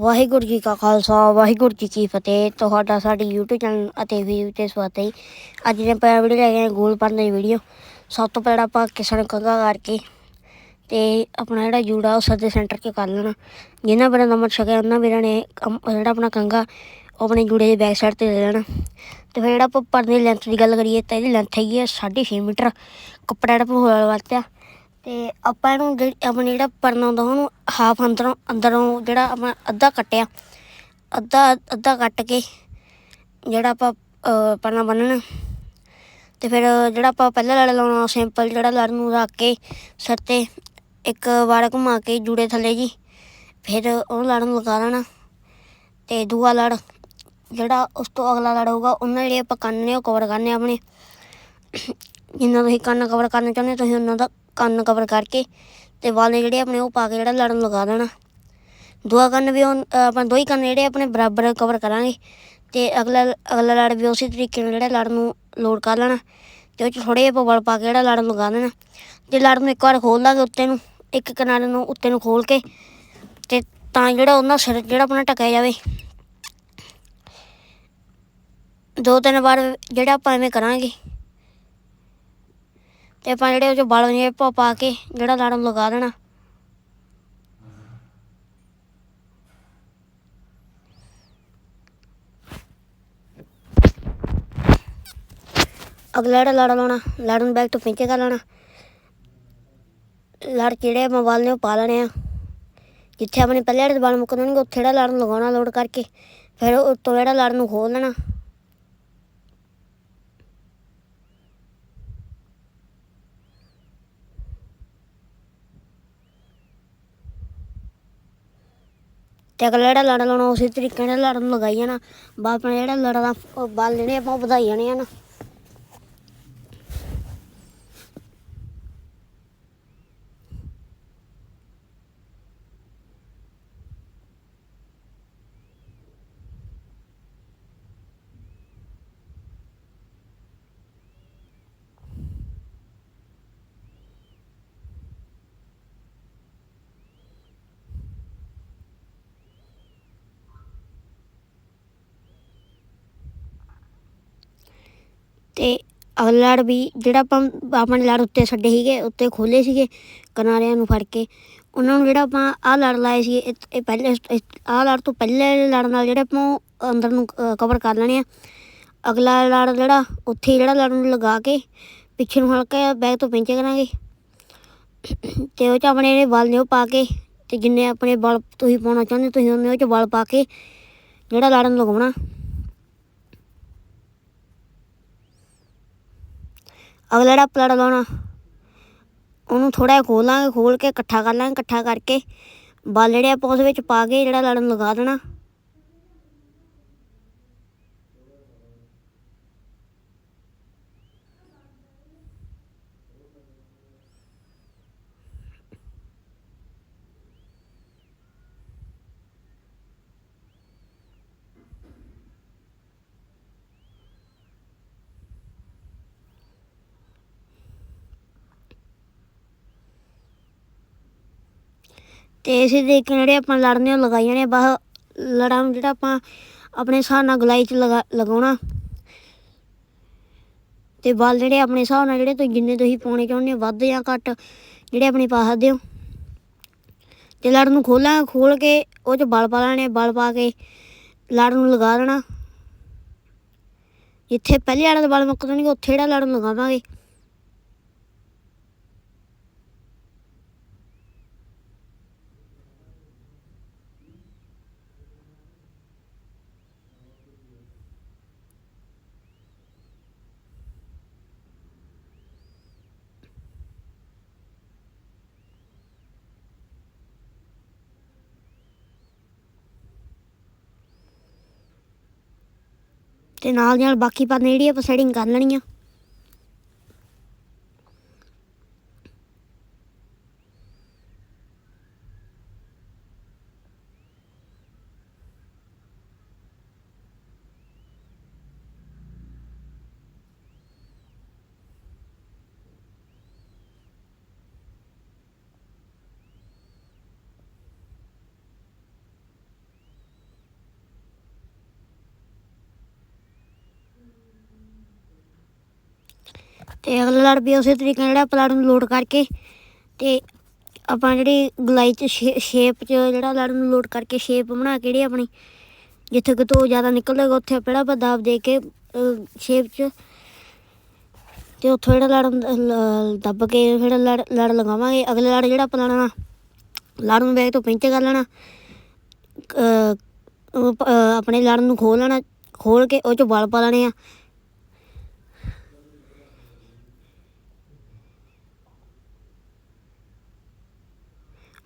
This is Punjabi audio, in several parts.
ਵਾਹਿਗੁਰੂ ਜੀ ਕਾ ਖਾਲਸਾ, ਵਾਹਿਗੁਰੂ ਜੀ ਕੀ ਫਤਿਹ। ਤੁਹਾਡਾ ਸਾਡੀ YouTube ਚੈਨਲ ਅਤੇ ਵੀਡੀਓ ਤੇ ਸਵਾਗਤ ਹੈ ਜੀ। ਅੱਜ ਦੇ ਆਪਾਂ ਵੀਡੀਓ ਲੈ ਕੇ ਆਏ ਗੋਲ ਭਰਨ ਦੀ ਵੀਡੀਓ ਸਭ ਤੋਂ ਪਹਿਲਾਂ ਆਪਾਂ ਕਿਸਣ ਕੰਗਾ ਕਰਕੇ ਤੇ ਆਪਣਾ ਜਿਹੜਾ ਜੂੜਾ ਉਹ ਸੱਦੇ ਸੈਂਟਰ 'ਚ ਕਰ ਲੈਣਾ। ਜਿਨ੍ਹਾਂ ਵੀਰਾਂ ਦਾ ਛਕਿਆ ਉਹਨਾਂ ਵੀਰਾਂ ਨੇ ਕੰਮ- ਜਿਹੜਾ ਆਪਣਾ ਕੰਗਾ, ਉਹ ਆਪਣੇ ਜੂੜੇ ਦੇ ਬੈਕ ਸਾਈਡ ਤੇ ਲੈ ਲੈਣਾ। ਤੇ ਫਿਰ ਜਿਹੜਾ ਆਪਾਂ ਪਰਨ ਦੀ ਲੈਂਥ ਦੀ ਗੱਲ ਕਰੀਏ ਤਾਂ ਇਹਦੀ ਲੈਂਥ ਹੈਗੀ ਹੈ 6.5 ਮੀਟਰ। ਕੱਪੜਾ ਜਿਹੜਾ ਆਪਾਂ ਹੋਇਆ ਵਰਤਿਆ। ਤੇ ਆਪਾਂ ਇਹਨੂੰ ਜਿਹੜੀ, ਆਪਣੀ ਜਿਹੜਾ ਪਰਨਾ ਹੁੰਦਾ ਉਹਨੂੰ ਹਾਫ ਅੰਦਰੋਂ ਅੰਦਰੋਂ ਜਿਹੜਾ ਆਪਾਂ ਅੱਧਾ ਕੱਟਿਆ। ਅੱਧਾ ਅੱਧਾ ਕੱਟ ਕੇ ਜਿਹੜਾ ਆਪਾਂ ਪਰਨਾ ਬੰਨਣਾ। ਤੇ ਫਿਰ ਜਿਹੜਾ ਆਪਾਂ ਪਹਿਲਾਂ ਲੜ ਲਾਉਣਾ ਸਿੰਪਲ ਜਿਹੜਾ ਲੜ ਨੂੰ ਰੱਖ ਕੇ ਸਿਰ ਤੇ ਇੱਕ ਵਾਰ ਘੁਮਾ ਕੇ ਜੂੜੇ ਥੱਲੇ ਜੀ, ਫਿਰ ਉਹ ਲੜ ਨੂੰ ਲਗਾ ਦੇਣਾ। ਤੇ ਦੂਆ ਲੜ, ਜਿਹੜਾ ਉਸ ਤੋਂ ਅਗਲਾ ਲੜ ਹੋਊਗਾ, ਉਹਨਾਂ ਜਿਹੜੇ ਆਪਾਂ ਕੰਨ ਨੇ ਉਹ ਕਵਰ ਕਰਨੇ ਆਪਣੇ। ਜਿੰਨਾ ਤੁਸੀਂ ਕੰਨ ਕਵਰ ਕਰਨਾ ਚਾਹੁੰਦੇ ਤੁਸੀਂ ਉਹਨਾਂ ਦਾ ਕੰਨ ਕਵਰ ਕਰਕੇ ਤੇ ਵਾਲੇ ਜਿਹੜੇ ਆਪਣੇ ਉਹ ਪਾ ਕੇ ਜਿਹੜਾ ਲੜਨ ਲਗਾ ਦੇਣਾ। ਦੂਆ ਕੰਨ ਵੀ ਉਹ- ਆਪਾਂ ਦੋ ਹੀ ਕੰਨ ਜਿਹੜੇ ਆਪਣੇ ਬਰਾਬਰ ਕਵਰ ਕਰਾਂਗੇ ਤੇ ਅਗਲਾ ਅਗਲਾ ਲੜ ਵੀ ਉਸੇ ਤਰੀਕੇ ਨਾਲ ਜਿਹੜਾ ਲੜ ਨੂੰ ਲੋਡ ਕਰ ਲੈਣਾ ਤੇ ਉਹ ਚ ਥੋੜੇ ਜਿਹੇ ਬਲ ਪਾ ਕੇ ਜਿਹੜਾ ਲੜ ਲਗਾ ਦੇਣਾ। ਤੇ ਲੜ ਨੂੰ ਇੱਕ ਵਾਰ ਖੋਲ ਲਾਂਗੇ ਉੱਤੇ ਨੂੰ, ਇੱਕ ਕਿਨਾਰੇ ਨੂੰ, ਉੱਤੇ ਨੂੰ ਖੋਲ ਕੇ ਤੇ ਤਾਂ ਜਿਹੜਾ ਉਹਨਾਂ ਸਿਰ ਜਿਹੜਾ ਆਪਣਾ ਟਕਿਆ ਜਾਵੇ। ਦੋ ਤਿੰਨ ਵਾਰ ਜਿਹੜਾ ਆਪਾਂ ਐਵੇਂ ਕਰਾਂਗੇ। ਤੇ ਆਪਾਂ ਜਿਹੜੇ ਉਹ ਚ ਬਲ ਨੇ ਪਾ ਪਾ ਕੇ ਜਿਹੜਾ ਲੜ ਨੂੰ ਲਗਾ ਦੇਣਾ। ਅਗਲਾ ਜਿਹੜਾ ਲੜ ਲਾਉਣਾ, ਲੜ ਨੂੰ ਬੈਗ ਤੋਂ ਪਿੰਚੇ ਕਰ ਲੈਣਾ। ਲੜ ਜਿਹੜੇ ਮੋਬਾਈਲ ਨੇ ਉਹ ਪਾ ਲੈਣੇ ਆ। ਜਿੱਥੇ ਆਪਣੇ ਪਹਿਲੇ ਜਿਹੜੇ ਬਾਲ ਮੁੱਕ ਦੇਣਗੇ ਉੱਥੇ ਜਿਹੜਾ ਲੜ ਨੂੰ ਲਗਾਉਣਾ ਲੋਡ ਕਰਕੇ। ਫਿਰ ਉੱਤੋਂ ਜਿਹੜਾ ਲੜ ਨੂੰ ਖੋਲ ਲੈਣਾ। ਤੇ ਅਗਲਾ ਜਿਹੜਾ ਲੜ ਲਾਉਣਾ, ਉਸੇ ਤਰੀਕੇ ਨਾਲ ਲੜਨ ਲਗਾਈ ਜਾਣਾ। ਬਾ ਆਪਣਾ ਜਿਹੜਾ ਲੜ ਦਾ ਉਹ ਜਿਹੜੇ ਆਪਾਂ ਵਧਾਈ ਜਾਣੇ ਆ ਨਾ। ਤੇ ਅਗਲਾ ਲੜ ਵੀ, ਜਿਹੜਾ ਆਪਾਂ ਆਪਣੇ ਲੜ ਉੱਤੇ ਛੱਡੇ ਸੀਗੇ, ਉੱਤੇ ਖੋਲੇ ਸੀਗੇ ਕਿਨਾਰਿਆਂ ਨੂੰ ਫੜ ਕੇ, ਉਹਨਾਂ ਨੂੰ ਜਿਹੜਾ ਆਪਾਂ ਆਹ ਲੜ ਲਾਏ ਸੀ ਇਹ ਇਹ ਪਹਿਲੇ ਆਹ ਲੜ ਤੋਂ ਪਹਿਲੇ ਲੜ ਨਾਲ ਜਿਹੜੇ ਆਪਾਂ ਅੰਦਰ ਨੂੰ ਕਵਰ ਕਰ ਲੈਣੇ ਆ। ਅਗਲਾ ਲੜ ਜਿਹੜਾ, ਉੱਥੇ ਜਿਹੜਾ ਲੜ ਨੂੰ ਲਗਾ ਕੇ ਪਿੱਛੇ ਨੂੰ ਹਲਕਾ ਬੈਗ ਤੋਂ ਪਿੰਚੇ ਕਰਾਂਗੇ। ਤੇ ਉਹ ਚ ਆਪਣੇ ਜਿਹੜੇ ਬਲ ਨੇ ਉਹ ਪਾ ਕੇ, ਤੇ ਜਿੰਨੇ ਆਪਣੇ ਬਲ ਤੁਸੀਂ ਪਾਉਣਾ ਚਾਹੁੰਦੇ ਤੁਸੀਂ ਉਹਨੇ ਉਹ ਚ ਬਲ ਪਾ ਕੇ ਜਿਹੜਾ ਲੜ ਲਗਾਉਣਾ। ਅਗਲਾ ਜਿਹੜਾ ਪਲੜ ਲਾਉਣਾ, ਉਹਨੂੰ ਥੋੜਾ ਜਿਹਾ ਖੋਲਾਂਗੇ, ਖੋਲ ਕੇ ਇਕੱਠਾ ਕਰ ਲਾਂਗੇ, ਇਕੱਠਾ ਕਰਕੇ ਬਲ ਜਿਹੜੇ ਆਪਾਂ ਉਸ ਵਿੱਚ ਪਾ ਕੇ ਜਿਹੜਾ ਲੜਨ ਲਗਾ ਦੇਣਾ। ਤੇ ਇਸੇ ਤਰੀਕੇ ਨਾਲ ਜਿਹੜੇ ਆਪਾਂ ਲੜਨੇ ਉਹ ਲਗਾਈ ਜਾਣੇ ਆ। ਬਾਹ ਲੜਾਂ ਨੂੰ ਜਿਹੜਾ ਆਪਾਂ ਆਪਣੇ ਹਿਸਾਬ ਨਾਲ ਗਲਾਈ ਚ ਲਗਾ, ਲਗਾਉਣਾ। ਤੇ ਬਲ ਜਿਹੜੇ ਆਪਣੇ ਹਿਸਾਬ ਨਾਲ, ਜਿਹੜੇ ਤੁਸੀਂ ਜਿੰਨੇ ਤੁਸੀਂ ਪਾਉਣੇ ਚਾਹੁੰਦੇ ਹੋ, ਵੱਧ ਜਾਂ ਘੱਟ, ਜਿਹੜੇ ਆਪਣੇ ਪਾ ਸਕਦੇ ਹੋ। ਤੇ ਲੜ ਨੂੰ ਖੋਲਾਂ, ਖੋਲ ਕੇ ਉਹ ਚ ਬਲ ਪਾ ਲੈਣੇ, ਬਲ ਪਾ ਕੇ ਲੜ ਨੂੰ ਲਗਾ ਦੇਣਾ। ਜਿੱਥੇ ਪਹਿਲੇ ਵਾਲੇ ਦੇ ਬਲ ਮੁੱਕ ਜਾਣਗੇ ਉੱਥੇ ਜਿਹੜਾ ਲੜ ਨੂੰ ਲਗਾਵਾਂਗੇ ਤੇ ਨਾਲ ਨਾਲ ਬਾਕੀ ਪਾਨੇ ਜਿਹੜੀ ਆਪਾਂ ਸੈਟਿੰਗ ਕਰ ਲੈਣੀ ਆ ਤੇ ਅਗਲਾ ਲੜ ਵੀ ਉਸੇ ਤਰੀਕੇ ਨਾਲ ਜਿਹੜਾ ਆਪਾਂ ਨੂੰ ਲੋਡ ਕਰਕੇ ਤੇ ਆਪਾਂ ਜਿਹੜੀ ਗਲਾਈ ਚ ਸ਼ੇਪ ਚ ਜਿਹੜਾ ਲੜ ਨੂੰ ਲੋਡ ਕਰਕੇ ਸ਼ੇਪ ਬਣਾ ਕੇ ਜਿਹੜੀ ਆਪਣੀ ਜਿੱਥੇ ਕਿ ਕਿਤੋਂ ਜ਼ਿਆਦਾ ਨਿਕਲੇਗਾ, ਉੱਥੇ ਆਪਾਂ ਜਿਹੜਾ ਆਪਾਂ ਦਾਬ ਦੇ ਕੇ ਸ਼ੇਪ ਚ ਤੇ ਉੱਥੋਂ ਜਿਹੜਾ ਲੜ ਦੱਬ ਕੇ ਫਿਰ ਲੜ ਲੜ ਲਗਾਵਾਂਗੇ। ਅਗਲੇ ਲੜ ਜਿਹੜਾ ਆਪਾਂ ਲਾਣਾ ਲੜ ਨੂੰ ਬੈਗ ਤੋਂ ਪਿੰਚ ਕਰ ਲੈਣਾ ਆਪਣੇ ਲੜ ਨੂੰ ਖੋਲ ਲੈਣਾ, ਖੋਲ ਕੇ ਉਹ ਚੋਂ ਬਲ ਪਾ ਲੈਣੇ ਆ।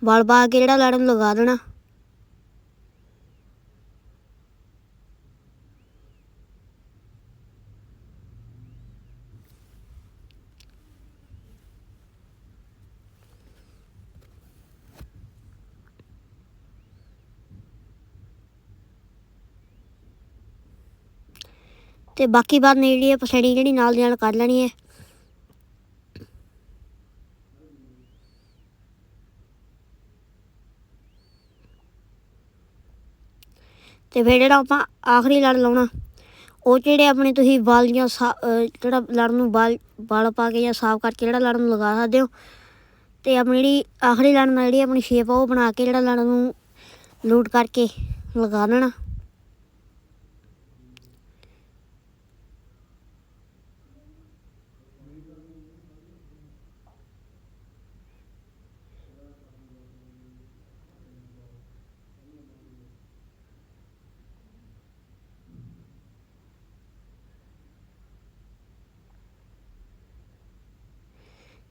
ਵਲ ਪਾ ਕੇ ਜਿਹੜਾ ਲੜ ਲਗਾ ਦੇਣਾ। ਤੇ ਬਾਕੀ ਬਾਤ ਨੇ ਜਿਹੜੀ ਆਪਾਂ ਸੈਟਿੰਗ ਜਿਹੜੀ ਨਾਲ ਦੀ ਨਾਲ ਕਰ ਲੈਣੀ ਹੈ। ਤੇ ਫਿਰ ਜਿਹੜਾ ਆਪਾਂ ਆਖਰੀ ਲੜ ਲਾਉਣਾ, ਉਹ 'ਚ ਜਿਹੜੇ ਆਪਣੇ ਤੁਸੀਂ ਵਾਲ ਜਾਂ ਸਾ- ਜਿਹੜਾ ਲੜ ਨੂੰ ਵਾਲ ਵਾਲ ਪਾ ਕੇ ਜਾਂ ਸਾਫ਼ ਕਰਕੇ ਜਿਹੜਾ ਲੜ ਨੂੰ ਲਗਾ ਸਕਦੇ ਹੋ, ਤੇ ਆਪਣੀ ਜਿਹੜੀ ਆਖਰੀ ਲੜ ਨਾਲ ਜਿਹੜੀ ਆਪਣੀ ਸ਼ੇਪ ਆ, ਉਹ ਬਣਾ ਕੇ ਜਿਹੜਾ ਲੜ ਨੂੰ ਲੂਟ ਕਰਕੇ ਲਗਾ ਦੇਣਾ।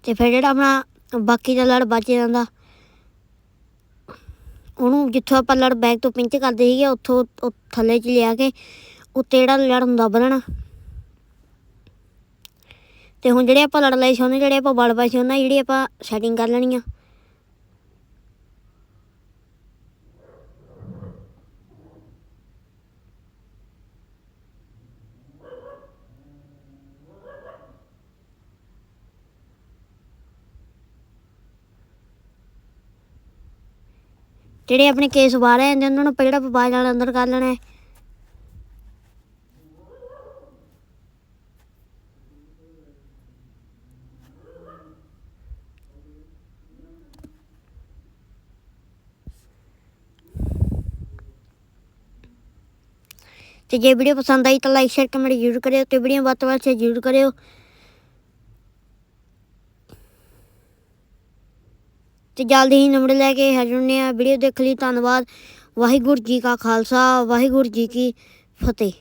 ਤੇ ਫਿਰ ਜਿਹੜਾ ਆਪਣਾ ਬਾਕੀ ਦਾ ਲੜ ਬਚ ਜਾਂਦਾ। ਉਹਨੂੰ ਜਿੱਥੋਂ ਆਪਾਂ ਲੜ ਬੈਗ ਤੋਂ ਪਿੰਚ ਕਰਦੇ ਸੀਗੇ, ਉੱਥੋਂ ਥੱਲੇ ਚ ਲਿਆ ਕੇ ਉੱਤੇ ਜਿਹੜਾ ਲੜ ਹੁੰਦਾ ਦੱਬ ਦੇਣਾ ਤੇ ਹੁਣ ਜਿਹੜੇ ਆਪਾਂ ਲੜ ਲਏ ਸੀ, ਉਹਨੇ ਜਿਹੜੇ ਆਪਾਂ ਬਲ ਪਾਏ ਸੀ, ਉਹਨਾਂ ਜਿਹੜੀ ਆਪਾਂ ਸੈਟਿੰਗ ਕਰ ਲੈਣੀ ਆ। ਜਿਹੜੇ ਆਪਣੇ ਕੇਸ ਬਾਹਰ ਆ ਜਾਂਦੇ, ਉਹਨਾਂ ਨੂੰ ਆਪਾਂ ਜਿਹੜਾ ਨਾਲ ਅੰਦਰ ਕਰ ਲੈਣਾ ਹੈ। ਤੇ ਜੇ ਵੀਡੀਓ ਪਸੰਦ ਆਈ ਤਾਂ ਲਾਈਕ ਸ਼ੇਅਰ ਕਮੈਂਟ ਜ਼ਰੂਰ ਕਰਿਓ ਤੇ ਵੀਡੀਓ ਵੱਧ ਤੋਂ ਵੱਧ ਸ਼ੇਅਰ ਜ਼ਰੂਰ ਕਰਿਓ। ਤੇ ਜਲਦੀ ਹੀ ਨੰਬਰ ਲੈ ਕੇ ਹਾਜ਼ਰ ਹੁੰਦੇ ਆ ਵੀਡੀਓ ਦੇਖ ਲਈ, ਧੰਨਵਾਦ। ਵਾਹਿਗੁਰੂ ਜੀ ਕਾ ਖਾਲਸਾ, ਵਾਹਿਗੁਰੂ ਜੀ ਕੀ ਫਤਿਹ।